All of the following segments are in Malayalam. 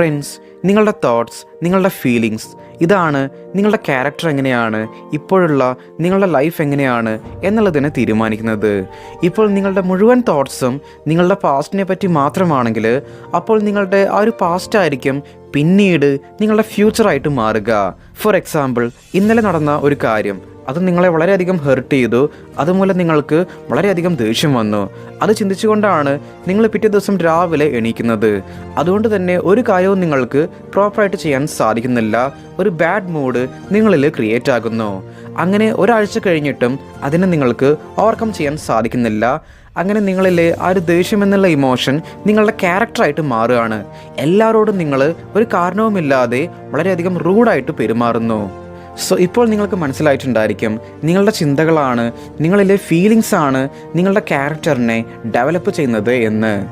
ഫ്രണ്ട്സ് നിങ്ങളുടെ തോട്ട്സ് നിങ്ങളുടെ ഫീലിങ്സ് ഇതാണ് നിങ്ങളുടെ ക്യാരക്ടർ എങ്ങനെയാണ് ഇപ്പോഴുള്ള നിങ്ങളുടെ ലൈഫ് എങ്ങനെയാണ് എന്നുള്ളതിനെ തീരുമാനിക്കുന്നത്. ഇപ്പോൾ നിങ്ങളുടെ മുഴുവൻ തോട്ട്സും നിങ്ങളുടെ പാസ്റ്റിനെ പറ്റി മാത്രമാണെങ്കിൽ അപ്പോൾ നിങ്ങളുടെ ആ ഒരു പാസ്റ്റ് ആയിരിക്കും പിന്നീട് നിങ്ങളുടെ ഫ്യൂച്ചറായിട്ട് മാറുക. ഫോർ എക്സാമ്പിൾ ഇന്നലെ നടന്ന ഒരു കാര്യം അത് നിങ്ങളെ വളരെയധികം ഹെർട്ട് ചെയ്തു. അതുമൂലം നിങ്ങൾക്ക് വളരെയധികം ദേഷ്യം വന്നു. അത് ചിന്തിച്ചുകൊണ്ടാണ് നിങ്ങൾ പിറ്റേ ദിവസം രാവിലെ എണീക്കുന്നത്. അതുകൊണ്ട് തന്നെ ഒരു കാര്യവും നിങ്ങൾക്ക് പ്രോപ്പറായിട്ട് ചെയ്യാൻ സാധിക്കുന്നില്ല. ഒരു ബാഡ് മൂഡ് നിങ്ങളിൽ ക്രിയേറ്റ് ആകുന്നു. അങ്ങനെ ഒരാഴ്ച കഴിഞ്ഞിട്ടും അതിനെ നിങ്ങൾക്ക് ഓവർകം ചെയ്യാൻ സാധിക്കുന്നില്ല. അങ്ങനെ നിങ്ങളിലെ ആ ഒരു ദേഷ്യം എന്നുള്ള ഇമോഷൻ നിങ്ങളുടെ ക്യാരക്ടറായിട്ട് മാറുകയാണ്. എല്ലാവരോടും നിങ്ങൾ ഒരു കാരണവുമില്ലാതെ വളരെയധികം റൂഡായിട്ട് പെരുമാറുന്നു. സോ ഇപ്പോൾ നിങ്ങൾക്ക് മനസ്സിലായിട്ടുണ്ടായിരിക്കും നിങ്ങളുടെ ചിന്തകളാണ് നിങ്ങളിലെ ഫീലിങ്സ് ആണ് നിങ്ങളുടെ ക്യാരക്ടറിനെ ഡെവലപ്പ് ചെയ്യുന്നത് എന്ന്.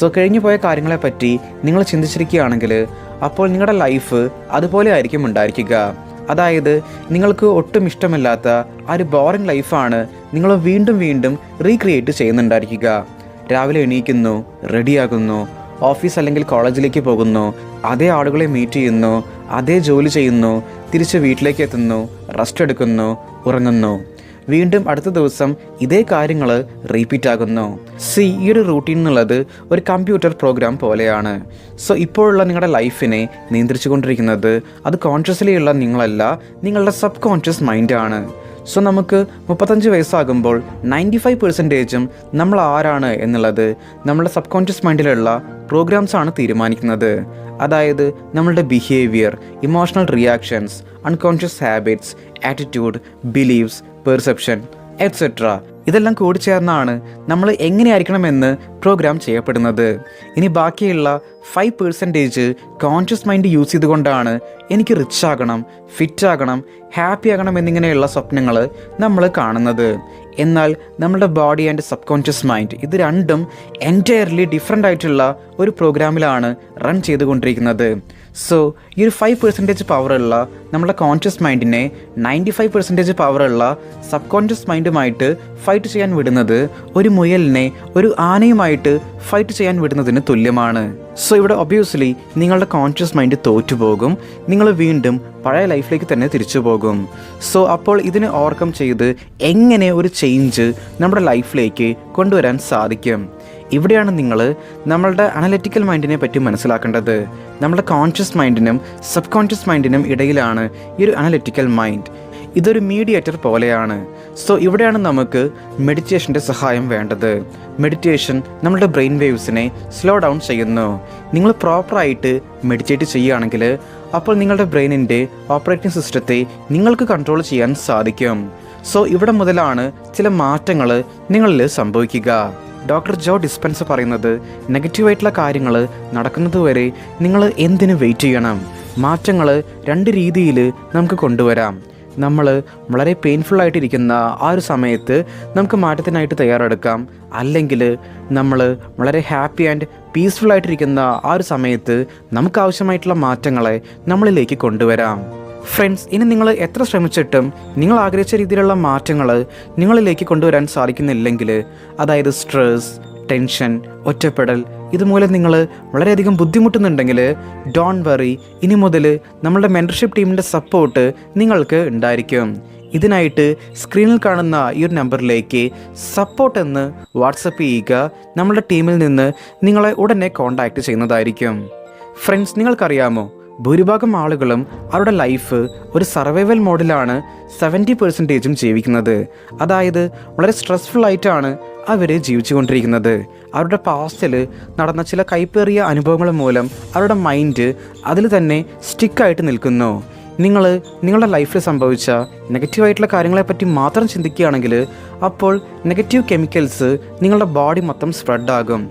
സോ കഴിഞ്ഞു പോയ കാര്യങ്ങളെപ്പറ്റി നിങ്ങൾ ചിന്തിച്ചിരിക്കുകയാണെങ്കിൽ അപ്പോൾ നിങ്ങളുടെ ലൈഫ് അതുപോലെ ആയിരിക്കും ഉണ്ടായിരിക്കുക. അതായത് നിങ്ങൾക്ക് ഒട്ടും ഇഷ്ടമില്ലാത്ത ആ ഒരു ബോറിംഗ് ലൈഫാണ് നിങ്ങൾ വീണ്ടും വീണ്ടും റീക്രിയേറ്റ് ചെയ്യുന്നുണ്ടായിരിക്കുക. രാവിലെ എണീക്കുന്നു റെഡിയാകുന്നു ഓഫീസ് അല്ലെങ്കിൽ കോളേജിലേക്ക് പോകുന്നു അതേ ആളുകളെ മീറ്റ് ചെയ്യുന്നു അതേ ജോലി ചെയ്യുന്നു തിരിച്ച് വീട്ടിലേക്ക് എത്തുന്നു റെസ്റ്റ് എടുക്കുന്നു ഉറങ്ങുന്നു. വീണ്ടും അടുത്ത ദിവസം ഇതേ കാര്യങ്ങൾ റീപ്പീറ്റ് ആകുന്നു. സി ഈ ഒരു റൂട്ടീൻ എന്നുള്ളത് ഒരു കമ്പ്യൂട്ടർ പ്രോഗ്രാം പോലെയാണ്. സോ ഇപ്പോഴുള്ള നിങ്ങളുടെ ലൈഫിനെ നിയന്ത്രിച്ചു കൊണ്ടിരിക്കുന്നത് അത് കോൺഷ്യസ്ലി ഉള്ള നിങ്ങളല്ല നിങ്ങളുടെ സബ് കോൺഷ്യസ് മൈൻഡാണ് സോ നമുക്ക് മുപ്പത്തഞ്ച് വയസ്സാകുമ്പോൾ നയന്റി ഫൈവ് പെർസെന്റേജും നമ്മൾ ആരാണ് എന്നുള്ളത് നമ്മുടെ സബ് കോൺഷ്യസ് മൈൻഡിലുള്ള പ്രോഗ്രാംസ് ആണ് തീരുമാനിക്കുന്നത്. അതായത് നമ്മളുടെ behaviour emotional reactions unconscious habits attitude believes perception etcetera ഇതെല്ലാം കൂടി ചേർന്നാണ് നമ്മൾ എങ്ങനെയായിരിക്കണമെന്ന് പ്രോഗ്രാം ചെയ്യപ്പെടുന്നത്. ഇനി ബാക്കിയുള്ള five percentage conscious mind use ചെയ്തുകൊണ്ടാണ് എനിക്ക് റിച്ച് ആകണം ഫിറ്റ് ആകണം ഹാപ്പി ആകണം എന്നിങ്ങനെയുള്ള സ്വപ്നങ്ങൾ നമ്മൾ കാണുന്നത്. എന്നാൽ നമ്മുടെ body and subconscious mind ഇത് രണ്ടും എന്റയർലി ഡിഫറെന്റ് ആയിട്ടുള്ള ഒരു പ്രോഗ്രാമിലാണ് റൺ ചെയ്തുകൊണ്ടിരിക്കുന്നത്. സോ ഈ ഒരു ഫൈവ് പെർസെന്റേജ് പവറുള്ള നമ്മുടെ കോൺഷ്യസ് മൈൻഡിനെ നയന്റി ഫൈവ് പെർസെന്റേജ് പവറുള്ള സബ് കോൺഷ്യസ് മൈൻഡുമായിട്ട് ഫൈറ്റ് ചെയ്യാൻ വിടുന്നത് ഒരു മുയലിനെ ഒരു ആനയുമായിട്ട് ഫൈറ്റ് ചെയ്യാൻ വിടുന്നതിന് തുല്യമാണ്. സോ ഇവിടെ ഒബ്വിയസ്ലി നിങ്ങളുടെ കോൺഷ്യസ് മൈൻഡ് തോറ്റുപോകും നിങ്ങൾ വീണ്ടും പഴയ ലൈഫിലേക്ക് തന്നെ തിരിച്ചു പോകും. സോ അപ്പോൾ ഇതിനെ ഓവർകം ചെയ്ത് എങ്ങനെ ഒരു ചേഞ്ച് നമ്മുടെ ലൈഫിലേക്ക് കൊണ്ടുവരാൻ സാധിക്കും? ഇവിടെയാണ് നിങ്ങൾ നമ്മളുടെ അനലറ്റിക്കൽ മൈൻഡിനെ പറ്റി മനസ്സിലാക്കേണ്ടത്. നമ്മുടെ കോൺഷ്യസ് മൈൻഡിനും സബ് കോൺഷ്യസ് മൈൻഡിനും ഇടയിലാണ് ഈ ഒരു അനലറ്റിക്കൽ മൈൻഡ് ഇതൊരു മീഡിയേറ്റർ പോലെയാണ്. സോ ഇവിടെയാണ് നമുക്ക് മെഡിറ്റേഷന്റെ സഹായം വേണ്ടത്. മെഡിറ്റേഷൻ നമ്മുടെ ബ്രെയിൻ വേവ്സിനെ സ്ലോ ഡൗൺ ചെയ്യുന്നു. നിങ്ങൾ പ്രോപ്പറായിട്ട് മെഡിറ്റേറ്റ് ചെയ്യുകയാണെങ്കിൽ അപ്പോൾ നിങ്ങളുടെ ബ്രെയിനിന്റെ ഓപ്പറേറ്റിംഗ് സിസ്റ്റത്തെ നിങ്ങൾക്ക് കൺട്രോൾ ചെയ്യാൻ സാധിക്കും. സോ ഇവിടെ മുതലാണ് ചില മാറ്റങ്ങൾ നിങ്ങളിൽ സംഭവിക്കുക. ഡോക്ടർ ജോ ഡിസ്പെൻസ് പറയുന്നത് നെഗറ്റീവായിട്ടുള്ള കാര്യങ്ങൾ നടക്കുന്നതുവരെ നിങ്ങൾ എന്തിനു വെയിറ്റ് ചെയ്യണം? മാറ്റങ്ങൾ രണ്ട് രീതിയിൽ നമുക്ക് കൊണ്ടുവരാം. നമ്മൾ വളരെ പെയിൻഫുൾ ആയിട്ടിരിക്കുന്ന ആ ഒരു സമയത്ത് നമുക്ക് മാറ്റത്തിനായിട്ട് തയ്യാറെടുക്കാം. അല്ലെങ്കിൽ നമ്മൾ വളരെ ഹാപ്പി ആൻഡ് പീസ്ഫുള്ളായിട്ടിരിക്കുന്ന ആ ഒരു സമയത്ത് നമുക്ക് ആവശ്യമായിട്ടുള്ള മാറ്റങ്ങളെ നമ്മളിലേക്ക് കൊണ്ടുവരാം. ഫ്രണ്ട്സ് ഇനി നിങ്ങൾ എത്ര ശ്രമിച്ചിട്ടും നിങ്ങൾ ആഗ്രഹിച്ച രീതിയിലുള്ള മാറ്റങ്ങൾ നിങ്ങളിലേക്ക് കൊണ്ടുവരാൻ സാധിക്കുന്നില്ലെങ്കിൽ അതായത് സ്ട്രെസ് ടെൻഷൻ ഒറ്റപ്പെടൽ ഇതുമൂലം നിങ്ങൾ വളരെയധികം ബുദ്ധിമുട്ടുന്നുണ്ടെങ്കിൽ ഡോൺ വറി ഇനി മുതൽ നമ്മളുടെ മെന്റർഷിപ്പ് ടീമിന്റെ സപ്പോർട്ട് നിങ്ങൾക്ക് ഉണ്ടായിരിക്കും. ഇതിനായിട്ട് സ്ക്രീനിൽ കാണുന്ന ഈ ഒരു നമ്പറിലേക്ക് സപ്പോർട്ട് എന്ന് വാട്സപ്പ് ചെയ്യുക. നമ്മളുടെ ടീമിൽ നിന്ന് നിങ്ങളെ ഉടനെ കോൺടാക്റ്റ് ചെയ്യുന്നതായിരിക്കും. ഫ്രണ്ട്സ് നിങ്ങൾക്കറിയാമോ? ഭൂരിഭാഗം ആളുകളും അവരുടെ ലൈഫ് ഒരു സർവൈവൽ മോഡിലാണ് സെവന്റി പെർസെന്റേജും ജീവിക്കുന്നത്. അതായത് വളരെ സ്ട്രെസ്ഫുൾ ആയിട്ടാണ് അവർ ജീവിച്ചുകൊണ്ടിരിക്കുന്നത്. അവരുടെ പാസ്റ്റിൽ നടന്ന ചില കൈപ്പേറിയ അനുഭവങ്ങൾ മൂലം അവരുടെ മൈൻഡ് അതിൽ തന്നെ സ്റ്റിക്കായിട്ട് നിൽക്കുന്നു. നിങ്ങൾ നിങ്ങളുടെ ലൈഫിൽ സംഭവിച്ച നെഗറ്റീവായിട്ടുള്ള കാര്യങ്ങളെപ്പറ്റി മാത്രം ചിന്തിക്കുകയാണെങ്കിൽ അപ്പോൾ നെഗറ്റീവ് കെമിക്കൽസ് നിങ്ങളുടെ ബോഡി മൊത്തം സ്പ്രെഡാകും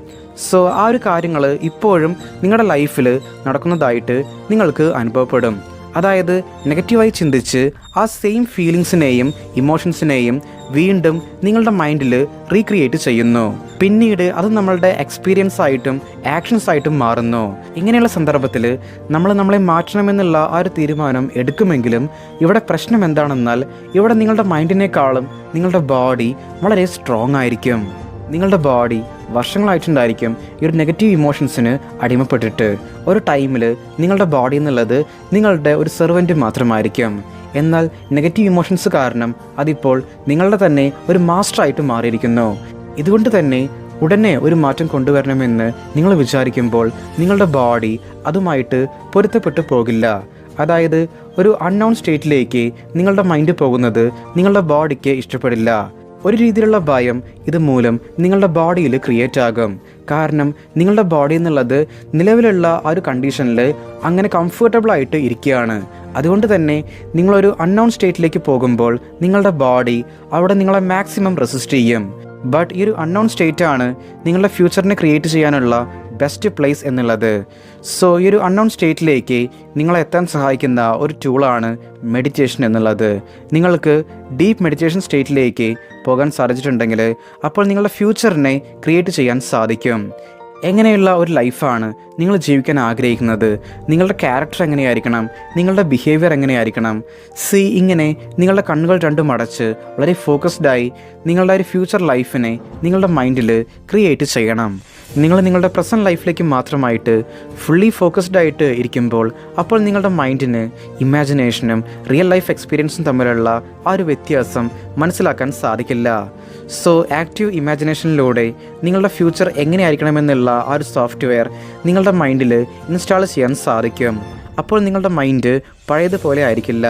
സോ ആ ഒരു കാര്യങ്ങൾ ഇപ്പോഴും നിങ്ങളുടെ ലൈഫിൽ നടക്കുന്നതായിട്ട് നിങ്ങൾക്ക് അനുഭവപ്പെടും. അതായത് നെഗറ്റീവായി ചിന്തിച്ച് ആ സെയിം ഫീലിങ്സിനെയും ഇമോഷൻസിനെയും വീണ്ടും നിങ്ങളുടെ മൈൻഡിൽ റീക്രിയേറ്റ് ചെയ്യുന്നു. പിന്നീട് അത് നമ്മളുടെ എക്സ്പീരിയൻസ് ആയിട്ടും ആക്ഷൻസ് ആയിട്ടും മാറുന്നു. ഇങ്ങനെയുള്ള സന്ദർഭത്തിൽ നമ്മൾ നമ്മളെ മാറ്റണമെന്നുള്ള ആ ഒരു തീരുമാനം എടുക്കുമെങ്കിലും ഇവിടെ പ്രശ്നം എന്താണെന്നാൽ ഇവിടെ നിങ്ങളുടെ മൈൻഡിനേക്കാളും നിങ്ങളുടെ ബോഡി വളരെ സ്ട്രോങ് ആയിരിക്കും. നിങ്ങളുടെ ബോഡി വർഷങ്ങളായിട്ടുണ്ടായിരിക്കും ഈ ഒരു നെഗറ്റീവ് ഇമോഷൻസിന് അടിമപ്പെട്ടിട്ട്. ഒരു ടൈമിൽ നിങ്ങളുടെ ബോഡി എന്നുള്ളത് നിങ്ങളുടെ ഒരു സെർവന്റ് മാത്രമായിരിക്കും. എന്നാൽ നെഗറ്റീവ് ഇമോഷൻസ് കാരണം അതിപ്പോൾ നിങ്ങളുടെ തന്നെ ഒരു മാസ്റ്ററായിട്ട് മാറിയിരിക്കുന്നു. ഇതുകൊണ്ട് തന്നെ ഉടനെ ഒരു മാറ്റം കൊണ്ടുവരണമെന്ന് നിങ്ങൾ വിചാരിക്കുമ്പോൾ നിങ്ങളുടെ ബോഡി അതുമായിട്ട് പൊരുത്തപ്പെട്ടു പോകില്ല. അതായത് ഒരു അൺനോൺ സ്റ്റേറ്റിലേക്ക് നിങ്ങളുടെ മൈൻഡ് പോകുന്നത് നിങ്ങളുടെ ബോഡിക്ക് ഇഷ്ടപ്പെടില്ല. ഒരു രീതിയിലുള്ള ഭയം ഇത് മൂലം നിങ്ങളുടെ ബോഡിയിൽ ക്രിയേറ്റ് ആകും. കാരണം നിങ്ങളുടെ ബോഡി എന്നുള്ളത് നിലവിലുള്ള ആ ഒരു കണ്ടീഷനിൽ അങ്ങനെ കംഫർട്ടബിൾ ആയിട്ട് ഇരിക്കുകയാണ്. അതുകൊണ്ട് തന്നെ നിങ്ങളൊരു അൺനോൺ സ്റ്റേറ്റിലേക്ക് പോകുമ്പോൾ നിങ്ങളുടെ ബോഡി അവിടെ നിങ്ങളെ മാക്സിമം റെസിസ്റ്റ് ചെയ്യും. ബട്ട് ഈ ഒരു അൺനോൺ സ്റ്റേറ്റ് ആണ് നിങ്ങളുടെ ഫ്യൂച്ചറിനെ ക്രിയേറ്റ് ചെയ്യാനുള്ള ബെസ്റ്റ് പ്ലേസ് എന്നുള്ളത്. സോ ഈ ഒരു അൺനോൺ സ്റ്റേറ്റിലേക്ക് നിങ്ങളെ എത്താൻ സഹായിക്കുന്ന ഒരു ടൂളാണ് മെഡിറ്റേഷൻ എന്നുള്ളത്. നിങ്ങൾക്ക് ഡീപ്പ് മെഡിറ്റേഷൻ സ്റ്റേറ്റിലേക്ക് പോകാൻ സാധിച്ചിട്ടുണ്ടെങ്കിൽ അപ്പോൾ നിങ്ങളുടെ ഫ്യൂച്ചറിനെ ക്രിയേറ്റ് ചെയ്യാൻ സാധിക്കും. എങ്ങനെയുള്ള ഒരു ലൈഫാണ് നിങ്ങൾ ജീവിക്കാൻ ആഗ്രഹിക്കുന്നത്? നിങ്ങളുടെ ക്യാരക്ടർ എങ്ങനെയായിരിക്കണം? നിങ്ങളുടെ ബിഹേവിയർ എങ്ങനെയായിരിക്കണം? സി ഇങ്ങനെ നിങ്ങളുടെ കണ്ണുകൾ രണ്ടും അടച്ച് വളരെ ഫോക്കസ്ഡായി നിങ്ങളുടെ ഒരു ഫ്യൂച്ചർ ലൈഫിനെ നിങ്ങളുടെ മൈൻഡിൽ ക്രിയേറ്റ് ചെയ്യണം. നിങ്ങൾ നിങ്ങളുടെ പ്രസന്റ് ലൈഫിലേക്ക് മാത്രമായിട്ട് ഫുള്ളി ഫോക്കസ്ഡ് ആയിട്ട് ഇരിക്കുമ്പോൾ അപ്പോൾ നിങ്ങളുടെ മൈൻഡിന് ഇമാജിനേഷനും റിയൽ ലൈഫ് എക്സ്പീരിയൻസും തമ്മിലുള്ള ആ ഒരു വ്യത്യാസം മനസ്സിലാക്കാൻ സാധിക്കില്ല. സോ ആക്റ്റീവ് ഇമാജിനേഷനിലൂടെ നിങ്ങളുടെ ഫ്യൂച്ചർ എങ്ങനെയായിരിക്കണമെന്നുള്ള ആ ഒരു സോഫ്റ്റ്വെയർ നിങ്ങളുടെ മൈൻഡിൽ ഇൻസ്റ്റാൾ ചെയ്യാൻ സാധിക്കും. അപ്പോൾ നിങ്ങളുടെ മൈൻഡ് പഴയതുപോലെ ആയിരിക്കില്ല.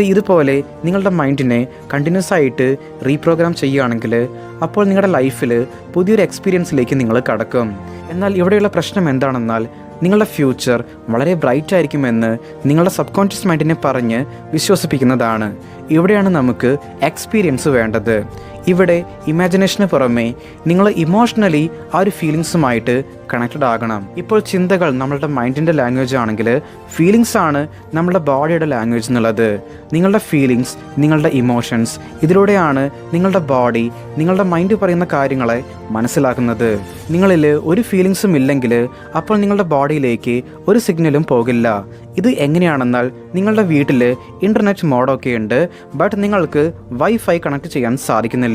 ഇതുപോലെ നിങ്ങളുടെ മൈൻഡിനെ കണ്ടിന്യൂസ് ആയിട്ട് റീപ്രോഗ്രാം ചെയ്യുകയാണെങ്കിൽ അപ്പോൾ നിങ്ങളുടെ ലൈഫിൽ പുതിയൊരു എക്സ്പീരിയൻസിലേക്ക് നിങ്ങൾ കടക്കും. എന്നാൽ ഇവിടെയുള്ള പ്രശ്നം എന്താണെന്നാൽ നിങ്ങളുടെ ഫ്യൂച്ചർ വളരെ ബ്രൈറ്റ് ആയിരിക്കുമെന്ന് നിങ്ങളുടെ സബ് കോൺഷ്യസ് മൈൻഡിനെ പറഞ്ഞ് വിശ്വസിപ്പിക്കുന്നതാണ്. ഇവിടെയാണ് നമുക്ക് എക്സ്പീരിയൻസ് വേണ്ടത്. ഇവിടെ ഇമാജിനേഷന് പുറമെ നിങ്ങൾ ഇമോഷണലി ആ ഒരു ഫീലിങ്സുമായിട്ട് കണക്റ്റഡ് ആകണം. ഇപ്പോൾ ചിന്തകൾ നമ്മളുടെ മൈൻഡിന്റെ ലാംഗ്വേജ് ആണെങ്കിൽ ഫീലിങ്സ് ആണ് നമ്മുടെ ബോഡിയുടെ ലാംഗ്വേജ് എന്നുള്ളത്. നിങ്ങളുടെ ഫീലിങ്സ് നിങ്ങളുടെ ഇമോഷൻസ് ഇതിലൂടെയാണ് നിങ്ങളുടെ ബോഡി നിങ്ങളുടെ മൈൻഡ് പറയുന്ന കാര്യങ്ങളെ മനസ്സിലാക്കുന്നത്. നിങ്ങളിൽ ഒരു ഫീലിങ്സും ഇല്ലെങ്കിൽ അപ്പോൾ നിങ്ങളുടെ ബോഡിയിലേക്ക് ഒരു സിഗ്നലും പോകില്ല. ഇത് എങ്ങനെയാണെന്നാൽ നിങ്ങളുടെ വീട്ടിൽ ഇന്റർനെറ്റ് മോഡൊക്കെ ഉണ്ട് ബട്ട് നിങ്ങൾക്ക് വൈഫൈ കണക്ട് ചെയ്യാൻ സാധിക്കുന്നില്ല.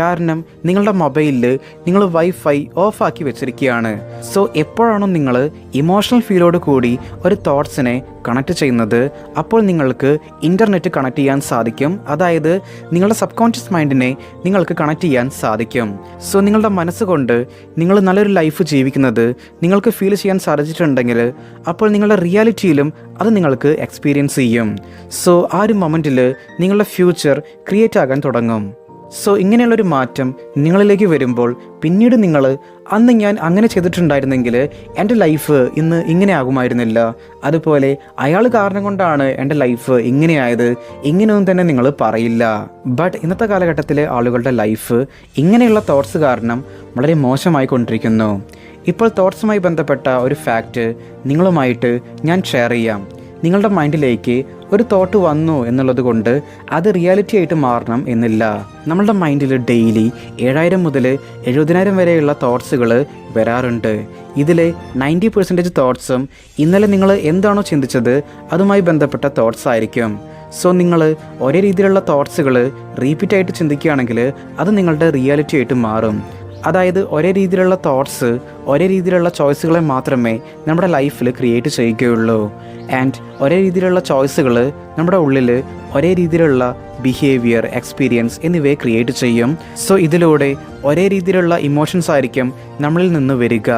കാരണം നിങ്ങളുടെ മൊബൈലിൽ നിങ്ങൾ വൈഫൈ ഓഫാക്കി വെച്ചിരിക്കുകയാണ്. സോ എപ്പോഴാണോ നിങ്ങൾ ഇമോഷണൽ ഫീലോട് കൂടി ഒരു തോട്ട്സിനെ കണക്ട് ചെയ്യുന്നത് അപ്പോൾ നിങ്ങൾക്ക് ഇന്റർനെറ്റ് കണക്ട് ചെയ്യാൻ സാധിക്കും. അതായത് നിങ്ങളുടെ സബ് കോൺഷ്യസ് മൈൻഡിനെ നിങ്ങൾക്ക് കണക്ട് ചെയ്യാൻ സാധിക്കും. സോ നിങ്ങളുടെ മനസ്സുകൊണ്ട് നിങ്ങൾ നല്ലൊരു ലൈഫ് ജീവിക്കുന്നത് നിങ്ങൾക്ക് ഫീൽ ചെയ്യാൻ സാധിച്ചിട്ടുണ്ടെങ്കിൽ അപ്പോൾ നിങ്ങളുടെ റിയാലിറ്റിയിലും അത് നിങ്ങൾക്ക് എക്സ്പീരിയൻസ് ചെയ്യും. സോ ആ ഒരു മൊമെന്റിൽ നിങ്ങളുടെ ഫ്യൂച്ചർ ക്രിയേറ്റ് ആകാൻ തുടങ്ങും. സോ ഇങ്ങനെയുള്ളൊരു മാറ്റം നിങ്ങളിലേക്ക് വരുമ്പോൾ പിന്നീട് നിങ്ങൾ അന്ന് ഞാൻ അങ്ങനെ ചെയ്തിട്ടുണ്ടായിരുന്നെങ്കിൽ എന്റെ ലൈഫ് ഇന്ന് ഇങ്ങനെ ആകുമായിരുന്നില്ല. അതുപോലെ അയാൾ കാരണം കൊണ്ടാണ് എന്റെ ലൈഫ് ഇങ്ങനെയായത് ഇങ്ങനെയൊന്നും തന്നെ നിങ്ങൾ പറയില്ല. ബട്ട് ഇന്നത്തെ കാലഘട്ടത്തിലെ ആളുകളുടെ ലൈഫ് ഇങ്ങനെയുള്ള തോട്ട്സ് കാരണം വളരെ മോശമായി കൊണ്ടിരിക്കുന്നു. ഇപ്പോൾ തോട്ട്സുമായി ബന്ധപ്പെട്ട ഒരു ഫാക്റ്റ് നിങ്ങളുമായിട്ട് ഞാൻ ഷെയർ ചെയ്യാം. നിങ്ങളുടെ മൈൻഡിലേക്ക് ഒരു തോട്ട് വന്നു എന്നുള്ളത് കൊണ്ട് അത് റിയാലിറ്റി ആയിട്ട് മാറണം എന്നില്ല. നമ്മളുടെ മൈൻഡിൽ ഡെയിലി ഏഴായിരം മുതൽ എഴുപതിനായിരം വരെയുള്ള തോട്ട്സുകൾ വരാറുണ്ട്. ഇതിലെ നയന്റി പെർസെന്റേജ് തോട്ട്സും ഇന്നലെ നിങ്ങൾ എന്താണോ ചിന്തിച്ചത് അതുമായി ബന്ധപ്പെട്ട തോട്ട്സ് ആയിരിക്കും. സോ നിങ്ങൾ ഒരേ രീതിയിലുള്ള തോട്ട്സുകൾ റീപ്പീറ്റ് ആയിട്ട് ചിന്തിക്കുകയാണെങ്കിൽ അത് നിങ്ങളുടെ റിയാലിറ്റി ആയിട്ട് മാറും. അതായത് ഒരേ രീതിയിലുള്ള തോട്ട്സ് ഒരേ രീതിയിലുള്ള ചോയ്സുകളെ മാത്രമേ നമ്മുടെ ലൈഫിൽ ക്രിയേറ്റ് ചെയ്യുകയുള്ളൂ. ആൻഡ് ഒരേ രീതിയിലുള്ള ചോയ്സുകൾ നമ്മുടെ ഉള്ളിൽ ഒരേ രീതിയിലുള്ള ബിഹേവിയർ എക്സ്പീരിയൻസ് എന്നിവയെ ക്രിയേറ്റ് ചെയ്യും. സോ ഇതിലൂടെ ഒരേ രീതിയിലുള്ള ഇമോഷൻസ് ആയിരിക്കും നമ്മളിൽ നിന്ന് വരിക.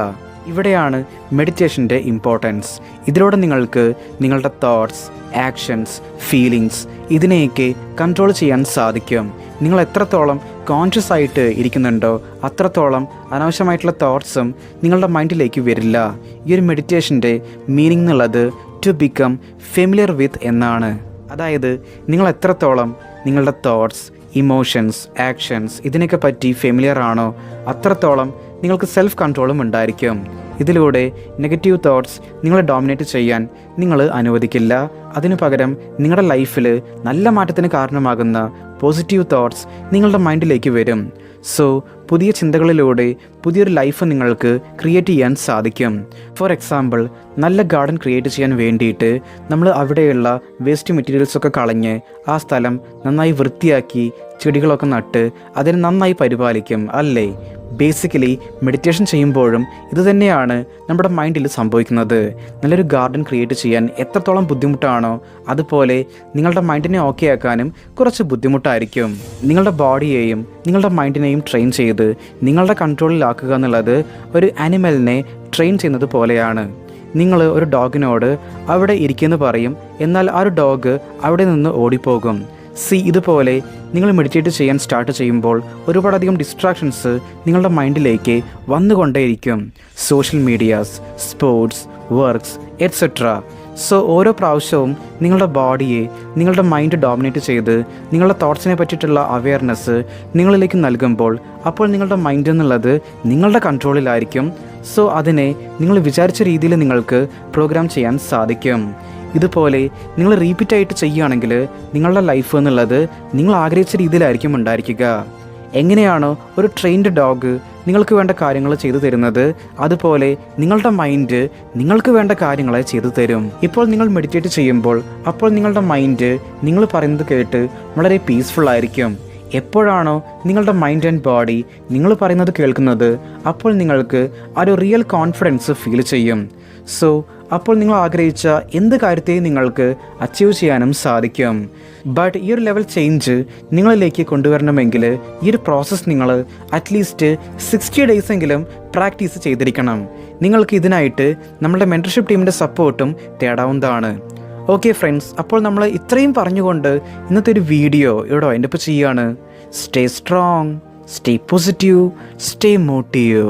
ഇവിടെയാണ് മെഡിറ്റേഷന്റെ ഇമ്പോർട്ടൻസ് ഇതിലൂടെ നിങ്ങൾക്ക് നിങ്ങളുടെ തോട്ട്സ് ആക്ഷൻസ് ഫീലിങ്സ് ഇതിനെയൊക്കെ കൺട്രോൾ ചെയ്യാൻ സാധിക്കും. നിങ്ങൾ എത്രത്തോളം കോൺഷ്യസ് ആയിട്ട് ഇരിക്കുന്നുണ്ടോ അത്രത്തോളം അനാവശ്യമായിട്ടുള്ള തോട്ട്സും നിങ്ങളുടെ മൈൻഡിലേക്ക് വരില്ല. ഈ ഒരു മെഡിറ്റേഷന്റെ മീനിങ് എന്നുള്ളത് ടു ബിക്കം ഫെമിലിയർ വിത്ത് എന്നാണ്. അതായത് നിങ്ങൾ എത്രത്തോളം നിങ്ങളുടെ തോട്ട്സ് ഇമോഷൻസ് ആക്ഷൻസ് ഇതിനൊക്കെ പറ്റി ഫെമിലിയർ ആണോ അത്രത്തോളം നിങ്ങൾക്ക് സെൽഫ് കൺട്രോളും ഉണ്ടായിരിക്കും. ഇതിലൂടെ നെഗറ്റീവ് തോട്ട്സ് നിങ്ങളെ ഡോമിനേറ്റ് ചെയ്യാൻ നിങ്ങൾ അനുവദിക്കില്ല. അതിനു പകരം നിങ്ങളുടെ ലൈഫിൽ നല്ല മാറ്റത്തിന് കാരണമാകുന്ന പോസിറ്റീവ് തോട്ട്സ് നിങ്ങളുടെ മൈൻഡിലേക്ക് വരും. സോ പുതിയ ചിന്തകളിലൂടെ പുതിയൊരു ലൈഫ് നിങ്ങൾക്ക് ക്രിയേറ്റ് ചെയ്യാൻ സാധിക്കും. ഫോർ എക്സാമ്പിൾ നല്ല ഗാർഡൻ ക്രിയേറ്റ് ചെയ്യാൻ വേണ്ടിയിട്ട് നമ്മൾ അവിടെയുള്ള വേസ്റ്റ് മെറ്റീരിയൽസൊക്കെ കളഞ്ഞ് ആ സ്ഥലം നന്നായി വൃത്തിയാക്കി ചെടികളൊക്കെ നട്ട് അതിനെ നന്നായി പരിപാലിക്കും അല്ലേ? ബേസിക്കലി മെഡിറ്റേഷൻ ചെയ്യുമ്പോഴും ഇതുതന്നെയാണ് നമ്മുടെ മൈൻഡിൽ സംഭവിക്കുന്നത്. നല്ലൊരു ഗാർഡൻ ക്രിയേറ്റ് ചെയ്യാൻ എത്രത്തോളം ബുദ്ധിമുട്ടാണോ അതുപോലെ നിങ്ങളുടെ മൈൻഡിനെ ഓക്കെ ആക്കാനും കുറച്ച് ബുദ്ധിമുട്ടായിരിക്കും. നിങ്ങളുടെ ബോഡിയെയും നിങ്ങളുടെ മൈൻഡിനെയും ട്രെയിൻ ചെയ്ത് നിങ്ങളുടെ കൺട്രോളിലാക്കുക എന്നുള്ളത് ഒരു ആനിമലിനെ ട്രെയിൻ ചെയ്യുന്നത് പോലെയാണ്. നിങ്ങൾ ഒരു ഡോഗിനോട് അവിടെ ഇരിക്കുമെന്ന് പറയും എന്നാൽ ആ ഒരു ഡോഗ് അവിടെ നിന്ന് ഓടിപ്പോകും. സി ഇതുപോലെ നിങ്ങൾ മെഡിറ്റേറ്റ് ചെയ്യാൻ സ്റ്റാർട്ട് ചെയ്യുമ്പോൾ ഒരുപാടധികം ഡിസ്ട്രാക്ഷൻസ് നിങ്ങളുടെ മൈൻഡിലേക്ക് വന്നുകൊണ്ടേയിരിക്കും. Social medias sports works etcetera so ഓരോ പ്രാവശ്യവും നിങ്ങളുടെ ബോഡിയെ നിങ്ങളുടെ മൈൻഡ് ഡോമിനേറ്റ് ചെയ്ത് നിങ്ങളുടെ തോട്ട്സിനെ പറ്റിയിട്ടുള്ള അവയർനെസ് നിങ്ങളിലേക്ക് നൽകുമ്പോൾ അപ്പോൾ നിങ്ങളുടെ മൈൻഡ് എന്നുള്ളത് നിങ്ങളുടെ കൺട്രോളിലായിരിക്കും സോ അതിനെ നിങ്ങൾ വിചാരിച്ച രീതിയിൽ നിങ്ങൾക്ക് പ്രോഗ്രാം ചെയ്യാൻ സാധിക്കും. ഇതുപോലെ നിങ്ങൾ റീപ്പീറ്റ് ആയിട്ട് ചെയ്യുകയാണെങ്കിൽ നിങ്ങളുടെ ലൈഫ് എന്നുള്ളത് നിങ്ങൾ ആഗ്രഹിച്ച രീതിയിലായിരിക്കും ഉണ്ടായിരിക്കുക. എങ്ങനെയാണോ ഒരു ട്രെയിൻഡ് ഡോഗ് നിങ്ങൾക്ക് വേണ്ട കാര്യങ്ങൾ ചെയ്തു തരുന്നത് അതുപോലെ നിങ്ങളുടെ മൈൻഡ് നിങ്ങൾക്ക് വേണ്ട കാര്യങ്ങളെ ചെയ്തു തരും. ഇപ്പോൾ നിങ്ങൾ മെഡിറ്റേറ്റ് ചെയ്യുമ്പോൾ അപ്പോൾ നിങ്ങളുടെ മൈൻഡ് നിങ്ങൾ പറയുന്നത് കേട്ട് വളരെ പീസ്ഫുൾ ആയിരിക്കും. എപ്പോഴാണോ നിങ്ങളുടെ മൈൻഡ് ആൻഡ് ബോഡി നിങ്ങൾ പറയുന്നത് കേൾക്കുന്നത് അപ്പോൾ നിങ്ങൾക്ക് ആ ഒരു റിയൽ കോൺഫിഡൻസ് ഫീൽ ചെയ്യും. സോ അപ്പോൾ നിങ്ങൾ ആഗ്രഹിച്ച എന്ത് കാര്യത്തെയും നിങ്ങൾക്ക് അച്ചീവ് ചെയ്യാനും സാധിക്കും. ബട്ട് ഈ ഒരു ലെവൽ ചേഞ്ച് നിങ്ങളിലേക്ക് കൊണ്ടുവരണമെങ്കിൽ ഈ ഒരു പ്രോസസ്സ് നിങ്ങൾ അറ്റ്ലീസ്റ്റ് സിക്സ്റ്റി ഡേയ്സ് എങ്കിലും പ്രാക്ടീസ് ചെയ്തിരിക്കണം. നിങ്ങൾക്ക് ഇതിനായിട്ട് നമ്മുടെ മെന്റർഷിപ്പ് ടീമിന്റെ സപ്പോർട്ടും തേടാവുന്നതാണ്. ഓക്കെ ഫ്രണ്ട്സ് അപ്പോൾ നമ്മൾ ഇത്രയും പറഞ്ഞുകൊണ്ട് ഇന്നത്തെ ഒരു വീഡിയോ ഇവിടെ എന്റെ ഇപ്പോൾ ചെയ്യുകയാണ്. Stay strong stay positive stay motive